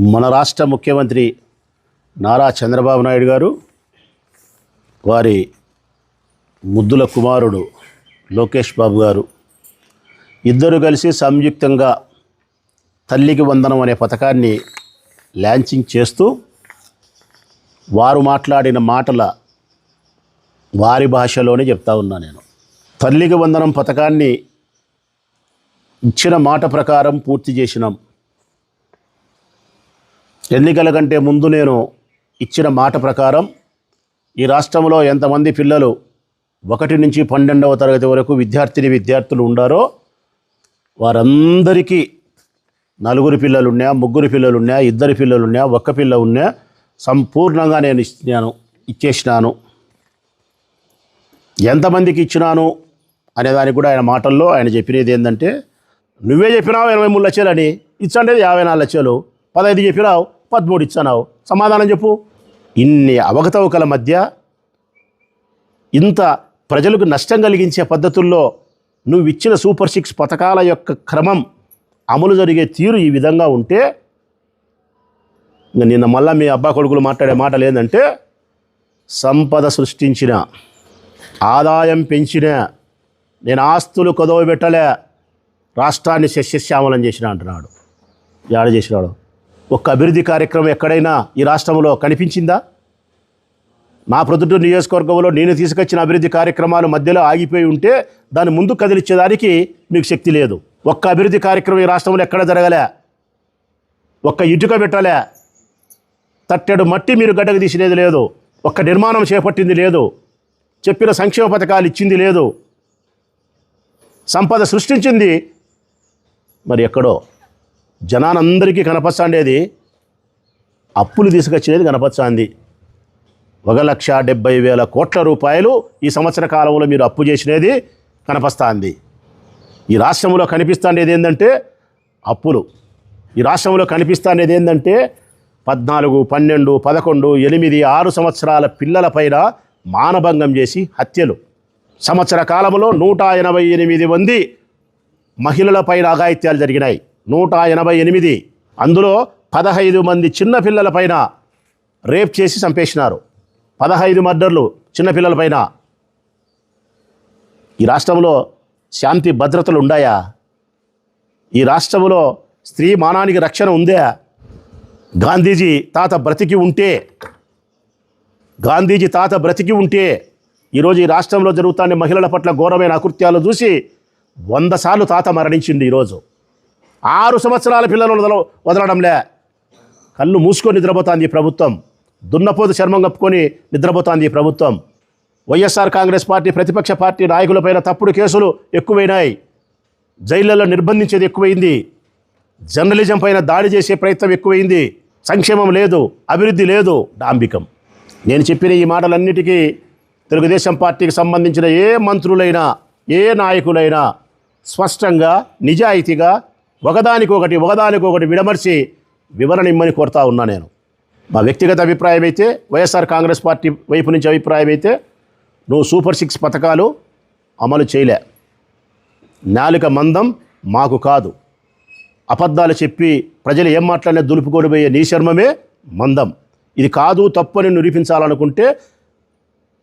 మన రాష్ట్ర ముఖ్యమంత్రి నారా చంద్రబాబు నాయుడు గారు వారి ముద్దుల కుమారుడు లోకేష్ బాబు గారు ఇద్దరు కలిసి సంయుక్తంగా తల్లికి వందనం అనే పథకాన్ని లాంచింగ్ చేస్తూ వారు మాట్లాడిన మాటల వారి భాషలోనే చెప్తా ఉన్నా నేను. తల్లికి వందనం పథకాన్ని ఇచ్చిన మాట ప్రకారం పూర్తి చేసినాం. ఎన్నికల కంటే ముందు నేను ఇచ్చిన మాట ప్రకారం ఈ రాష్ట్రంలో ఎంతమంది పిల్లలు ఒకటి నుంచి పన్నెండవ తరగతి వరకు విద్యార్థిని విద్యార్థులు ఉండారో వారందరికీ నలుగురు పిల్లలున్నా ముగ్గురు పిల్లలున్నా ఇద్దరు పిల్లలున్నా ఒక్క పిల్ల ఉన్నా సంపూర్ణంగా నేను ఇచ్చినాను ఇచ్చేసినాను. ఎంతమందికి ఇచ్చినాను అనేదానికి కూడా ఆయన మాటల్లో ఆయన చెప్పినది ఏంటంటే నువ్వే చెప్పినావు ఇరవై మూడు లక్షలని ఇచ్చండేది యాభై నాలుగు లక్షలు. పదహైదు చెప్పినావు. పదమూడు ఇచ్చానావు. సమాధానం చెప్పు. ఇన్ని అవకతవకల మధ్య ఇంత ప్రజలకు నష్టం కలిగించే పద్ధతుల్లో నువ్వు ఇచ్చిన సూపర్ సిక్స్ పథకాల యొక్క క్రమం అమలు జరిగే తీరు ఈ విధంగా ఉంటే నిన్న మళ్ళా మీ అబ్బా కొడుకులు మాట్లాడే మాటలు ఏంటంటే సంపద సృష్టించిన ఆదాయం పెంచిన నేను ఆస్తులు కొదవ పెట్టలే రాష్ట్రాన్ని శస్యశ్యామలం చేసిన అంటున్నాడు. యాడ చేసినాడు? ఒక్క అభివృద్ధి కార్యక్రమం ఎక్కడైనా ఈ రాష్ట్రంలో కనిపించిందా? నా ప్రొద్దుటూరు నియోజకవర్గంలో నేను తీసుకొచ్చిన అభివృద్ధి కార్యక్రమాలు మధ్యలో ఆగిపోయి ఉంటే దాన్ని ముందు కదిలిచ్చేదానికి మీకు శక్తి లేదు. ఒక్క అభివృద్ధి కార్యక్రమం ఈ రాష్ట్రంలో ఎక్కడ జరగలే? ఒక్క ఇటుక పెట్టలే? తట్టెడు మట్టి మీరు గడ్డకు తీసినది లేదు. ఒక్క నిర్మాణం చేపట్టింది లేదు. చెప్పిన సంక్షేమ పథకాలు ఇచ్చింది లేదు. సంపద సృష్టించింది మరి ఎక్కడో? జనానందరికీ కనపచ్చండేది అప్పులు తీసుకొచ్చినది కనపచ్చాంది ఒక లక్ష డెబ్బై వేల కోట్ల రూపాయలు ఈ సంవత్సర కాలంలో మీరు అప్పు చేసినది కనపస్తాంది ఈ రాష్ట్రంలో కనిపిస్తాండేది ఏంటంటే అప్పులు. ఈ రాష్ట్రంలో కనిపిస్తాండేది ఏంటంటే పద్నాలుగు పన్నెండు పదకొండు ఎనిమిది ఆరు సంవత్సరాల పిల్లలపైన మానభంగం చేసి హత్యలు. సంవత్సర కాలంలో నూట ఎనభై ఎనిమిది మంది మహిళలపైన అఘాయిత్యాలు జరిగినాయి. నూట ఎనభై ఎనిమిది. అందులో పదహైదు మంది చిన్నపిల్లలపైన రేప్ చేసి చంపేసినారు. పదహైదు మర్డర్లు చిన్నపిల్లలపైన ఈ రాష్ట్రంలో శాంతి భద్రతలు ఉండాయా? ఈ రాష్ట్రంలో స్త్రీ మానానికి రక్షణ ఉందా? గాంధీజీ తాత బ్రతికి ఉంటే గాంధీజీ తాత బ్రతికి ఉంటే ఈరోజు ఈ రాష్ట్రంలో జరుగుతున్న మహిళల పట్ల ఘోరమైన అకృత్యాలు చూసి వంద సార్లు తాత మరణించింది ఈరోజు. ఆరు సంవత్సరాల పిల్లలు వదల వదలడంలే. కళ్ళు మూసుకొని నిద్రపోతాంది ఈ ప్రభుత్వం. దున్నపోతు చర్మం కప్పుకొని నిద్రపోతాంది ఈ ప్రభుత్వం. వైఎస్ఆర్ కాంగ్రెస్ పార్టీ ప్రతిపక్ష పార్టీ నాయకులపైన తప్పుడు కేసులు ఎక్కువైనాయి. జైళ్ళలో నిర్బంధించేది ఎక్కువైంది. జర్నలిజం పైన దాడి చేసే ప్రయత్నం ఎక్కువైంది. సంక్షేమం లేదు అభివృద్ధి లేదు డాంబికం. నేను చెప్పిన ఈ మాటలన్నిటికీ తెలుగుదేశం పార్టీకి సంబంధించిన ఏ మంత్రులైనా ఏ నాయకులైనా స్పష్టంగా నిజాయితీగా ఒకదానికొకటి ఒకదానికొకటి విడమర్చి వివరణ ఇమ్మని కోరుతా ఉన్నా నేను. మా వ్యక్తిగత అభిప్రాయం అయితే వైఎస్ఆర్ కాంగ్రెస్ పార్టీ వైపు నుంచి అభిప్రాయం అయితే నువ్వు సూపర్ సిక్స్ పథకాలు అమలు చేయలే. నాలుక మందం మాకు కాదు. అబద్ధాలు చెప్పి ప్రజలు ఏం మాట్లాడినా దులుపుకోనిపోయే నీ శర్మమే మందం. ఇది కాదు తప్పు అని నిరూపించాలనుకుంటే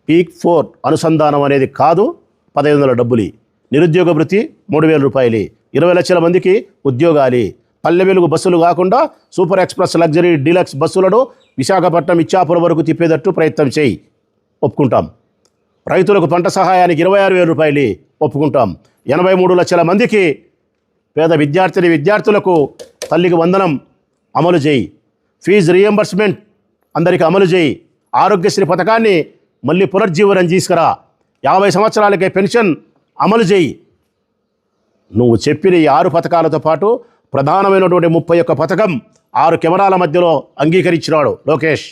పీక్ ఫోర్ అనుసంధానం అనేది కాదు పదహైదు వందల డబ్బులు. నిరుద్యోగ వృత్తి మూడు వేల రూపాయలు. ఇరవై లక్షల మందికి ఉద్యోగాలి. పల్లె వెలుగు బస్సులు కాకుండా సూపర్ ఎక్స్ప్రెస్ లగ్జరీ డీలక్స్ బస్సులను విశాఖపట్నం ఇచ్చాపురం వరకు తిప్పేటట్టు ప్రయత్నం చేయి. ఒప్పుకుంటాం. రైతులకు పంట సహాయానికి ఇరవై ఆరు వేల రూపాయలు ఒప్పుకుంటాం. ఎనభై మూడు లక్షల మందికి పేద విద్యార్థిని విద్యార్థులకు తల్లికి వందనం అమలు చేయి. ఫీజు రియంబర్స్మెంట్ అందరికీ అమలు చేయి. ఆరోగ్యశ్రీ పథకాన్ని మళ్ళీ పునర్జీవనం తీసుకురా. యాభై సంవత్సరాలకే పెన్షన్ అమలు చేయి. నువ్వు చెప్పిన ఈ ఆరు పథకాలతో పాటు ప్రధానమైనటువంటి ముప్పై ఒక్క పథకం ఆరు కెమెరాల మధ్యలో అంగీకరించినాడు. లోకేష్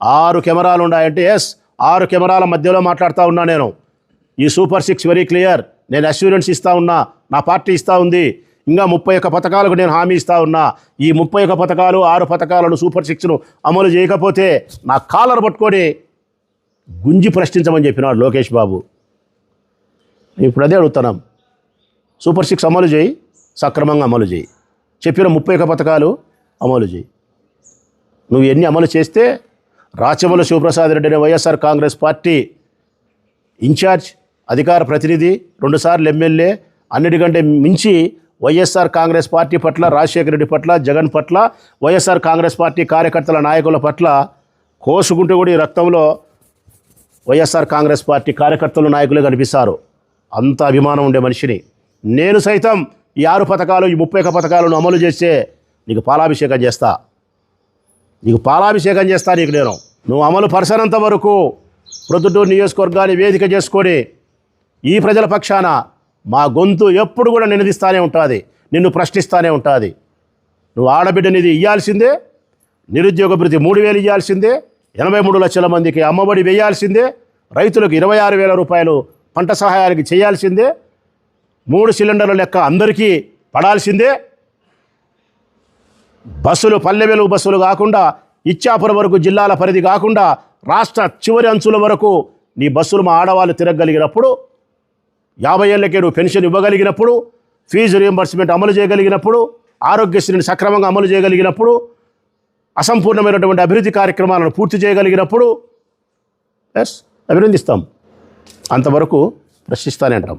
ఆరు కెమెరాలు ఉన్నాయంటే ఎస్ ఆరు కెమెరాల మధ్యలో మాట్లాడుతూ ఉన్నా నేను. ఈ సూపర్ సిక్స్ వెరీ క్లియర్ నేను అష్యూరెన్స్ ఇస్తా ఉన్నా నా పార్టీ ఇస్తా ఉంది. ఇంకా ముప్పై ఒక్క పథకాలకు నేను హామీ ఇస్తా ఉన్నా. ఈ ముప్పై ఒక్క పథకాలు ఆరు పథకాలను సూపర్ సిక్స్ను అమలు చేయకపోతే నా కాలర్ పట్టుకొని గుంజి ప్రశ్నించమని చెప్పినాడు లోకేష్ బాబు. ఇప్పుడు అదే అడుగుతున్నాం. సూపర్ సిక్స్ అమలు చేయి సక్రమంగా అమలు చేయి. చెప్పిన ముప్పై ఒక పథకాలు అమలు చేయి. నువ్వు ఎన్ని అమలు చేస్తే రాచమల్లి శివప్రసాద్ రెడ్డి అనే వైఎస్ఆర్ కాంగ్రెస్ పార్టీ ఇన్ఛార్జ్ అధికార ప్రతినిధి రెండుసార్లు ఎమ్మెల్యే అన్నిటికంటే మించి వైఎస్ఆర్ కాంగ్రెస్ పార్టీ పట్ల రాజశేఖర రెడ్డి పట్ల జగన్ పట్ల వైఎస్ఆర్ కాంగ్రెస్ పార్టీ కార్యకర్తల నాయకుల పట్ల కోసుకుంటూ కూడా ఈ రక్తంలో వైఎస్ఆర్ కాంగ్రెస్ పార్టీ కార్యకర్తలు నాయకులే కనిపిస్తారు. అంత అభిమానం ఉండే మనిషిని. నేను సైతం ఈ ఆరు పథకాలు ఈ ముప్పై ఒక్క పథకాలను అమలు చేస్తే నీకు పాలాభిషేకం చేస్తా. నీకు పాలాభిషేకం చేస్తా నీకు నేను. నువ్వు అమలు పరచనంత వరకు ప్రొద్దుటూరు నియోజకవర్గాన్ని వేదిక చేసుకొని ఈ ప్రజల పక్షాన మా గొంతు ఎప్పుడు కూడా నినదిస్తానే ఉంటుంది నిన్ను ప్రశ్నిస్తానే ఉంటుంది. నువ్వు ఆడబిడ్డనిది ఇవ్వాల్సిందే నిరుద్యోగ భృతి మూడు వేలు ఇవ్వాల్సిందే ఎనభై మూడు లక్షల మందికి అమ్మఒడి వేయాల్సిందే రైతులకు ఇరవై ఆరు వేల రూపాయలు పంట సహాయానికి చేయాల్సిందే మూడు సిలిండర్ల లెక్క అందరికీ పడాల్సిందే. బస్సులు పల్లె వెలుగు బస్సులు కాకుండా ఇచ్చాపురం వరకు జిల్లాల పరిధి కాకుండా రాష్ట్ర చివరి అంచుల వరకు నీ బస్సులు మా ఆడవాళ్ళు తిరగలిగినప్పుడు యాభై ఏళ్ళకే నువ్వు పెన్షన్ ఇవ్వగలిగినప్పుడు ఫీజు రియంబర్స్మెంట్ అమలు చేయగలిగినప్పుడు ఆరోగ్యశ్రీని సక్రమంగా అమలు చేయగలిగినప్పుడు అసంపూర్ణమైనటువంటి అభివృద్ధి కార్యక్రమాలను పూర్తి చేయగలిగినప్పుడు ఎస్ అభినందిస్తాం. అంతవరకు ప్రశ్నిస్తానే అంటాం.